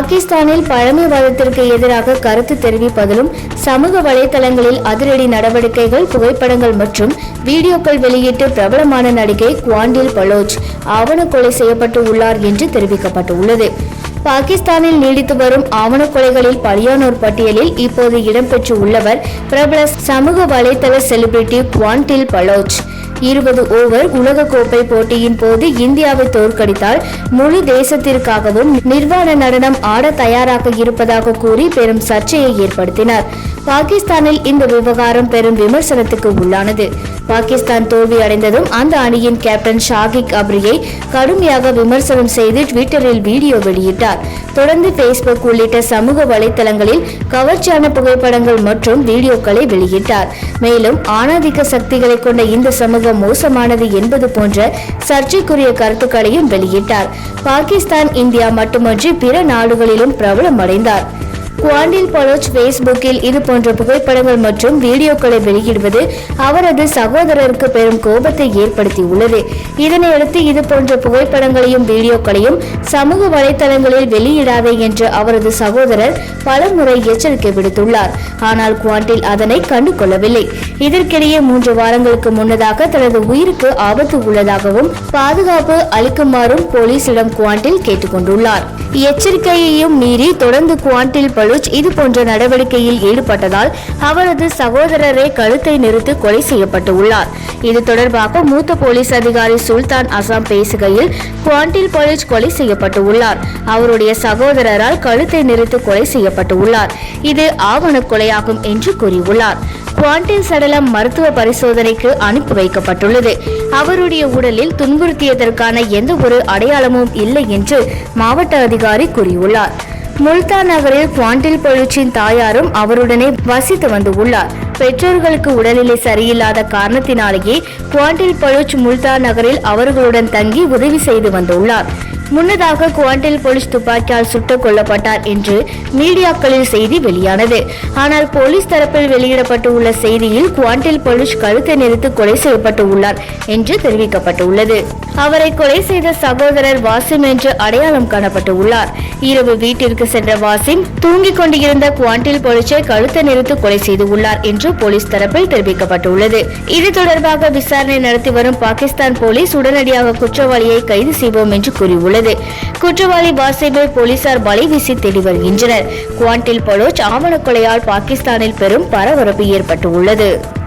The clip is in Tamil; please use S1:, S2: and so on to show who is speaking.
S1: பாகிஸ்தானில் பழமைவாதத்திற்கு எதிராக கருத்து தெரிவிப்பதிலும் சமூக வலைதளங்களில் அதிரடி நடவடிக்கைகள் புகைப்படங்கள் மற்றும் வீடியோக்கள் வெளியிட்டு பிரபலமான நடிகை குவாண்டில் பலோச் ஆவண கொலை செய்யப்பட்டு உள்ளார் என்று தெரிவிக்கப்பட்டுள்ளது. பாகிஸ்தானில் நீடித்து வரும் ஆவண கொலைகளில் பலியானோர் பட்டியலில் இப்போது இடம்பெற்று உள்ளவர் பிரபல சமூக வலைதள செலிபிரிட்டி குவாண்டில் பலோச். இருபது ஓவர் உலகக்கோப்பை போட்டியின் போது இந்தியாவை தோற்கடித்தால் முழு தேசத்திற்காகவும் நிர்வாண நடனம் ஆட தயாராக இருப்பதாக கூறி பெரும் சர்ச்சையை ஏற்படுத்தினார். பாகிஸ்தானில் இந்த விவகாரம் பெரும் விமர்சனத்துக்கு உள்ளானது. பாகிஸ்தான் தோல்வி அடைந்ததும் அந்த அணியின் கேப்டன் ஷாகிக் அப்ரியை கடுமையாக விமர்சனம் செய்து ட்விட்டரில் வீடியோ வெளியிட்டார். தொடர்ந்து ஃபேஸ்புக் உள்ளிட்ட சமூக வலைதளங்களில் கவர்ச்சியான புகைப்படங்கள் மற்றும் வீடியோக்களை வெளியிட்டார். மேலும் ஆணாதிக்க சக்திகளை கொண்ட இந்த சமூகம் மோசமானது என்பது போன்ற சர்ச்சைக்குரிய கருத்துக்களையும் வெளியிட்டார். பாகிஸ்தான் இந்தியா மட்டுமன்றி பிற நாடுகளிலும் பிரபலமடைந்தார். குவாண்டில் பலோச் ஃபேஸ்புக்கில் இது போன்ற புகைப்படங்கள் மற்றும் வீடியோக்களை வெளியிடுவது அவரது சகோதரருக்கு பெரும் கோபத்தை ஏற்படுத்தியுள்ளது. இதனையடுத்து இது போன்ற புகைப்படங்களையும் வீடியோக்களையும் சமூக வலைதளங்களில் வெளியிடாதே என்று அவரது சகோதரர் பலமுறை எச்சரிக்கை விடுத்துள்ளார். ஆனால் குவாண்டில் அதனை கண்டுகொள்ளவில்லை. இதற்கிடையே மூன்று வாரங்களுக்கு முன்னதாக தனது உயிருக்கு ஆபத்து உள்ளதாகவும் பாதுகாப்பு அளிக்குமாறும் போலீசிடம் குவாண்டில் கேட்டுக்கொண்டுள்ளார். எச்சரிக்கையையும் மீறி தொடர்ந்து குவாண்டில் பல பலூச் இது போன்ற நடவடிக்கையில் ஈடுபட்டதால் அவரது சகோதரரை கழுத்தை நிறுத்தி கொலை செய்யப்பட்டு உள்ளார். இது தொடர்பாக மூத்த போலீஸ் அதிகாரி சுல்தான் அசாம் பேசுகையில் குவாண்டில் பலூச் கொலை செய்யப்பட்டு உள்ளார். அவருடைய சகோதரரால் கழுத்தை நிறுத்தி கொலை செய்யப்பட்டு உள்ளார். இது ஆவண கொலையாகும் என்று கூறியுள்ளார். குவாண்டின் சடலம் மருத்துவ பரிசோதனைக்கு அனுப்பி வைக்கப்பட்டுள்ளது. அவருடைய உடலில் துன்புறுத்தியதற்கான எந்த ஒரு அடையாளமும் இல்லை என்று மாவட்ட அதிகாரி கூறியுள்ளார். முல்தா நகரில் குவாண்டில் பொழுச்சின் தாயாரும் அவருடனே வசித்து வந்து உள்ளார். பெற்றோர்களுக்கு உடல்நிலை சரியில்லாத காரணத்தினாலேயே குவாண்டில் பழுச் முல்தா நகரில் அவர்களுடன் தங்கி உதவி செய்து வந்துள்ளார் முன்னதாக குவாண்டில் போலீஸ் துப்பாக்கியால் சுட்டுக் கொல்லப்பட்டார் என்று மீடியாக்களில் செய்தி வெளியானது. ஆனால் போலீஸ் தரப்பில் வெளியிடப்பட்டுள்ள செய்தியில் குவாண்டில் போலீஸ் கழுத்தை நிறுத்து கொலை செய்யப்பட்டு உள்ளார் என்று தெரிவிக்கப்பட்டுள்ளது. அவரை கொலை செய்த சகோதரர் வாசிம் என்று அடையாளம் காணப்பட்டு உள்ளார் இரவு வீட்டிற்கு சென்ற வாசிம் தூங்கிக் கொண்டிருந்த குவாண்டில் போலீசை கழுத்தை நிறுத்து கொலை செய்து உள்ளார் என்று போலீஸ் தரப்பில் தெரிவிக்கப்பட்டுள்ளது. இது தொடர்பாக விசாரணை நடத்தி வரும் பாகிஸ்தான் போலீஸ் உடனடியாக குற்றவாளியை கைது செய்வோம் என்று கூறியுள்ளது. குற்றவாளி வாசிபை போலீசார் வலை வீசி தேடி வருகின்றனர். குவாண்டில் பலோச் ஆவண கொலையால் பாகிஸ்தானில் பெரும் பரபரப்பு ஏற்பட்டுள்ளது.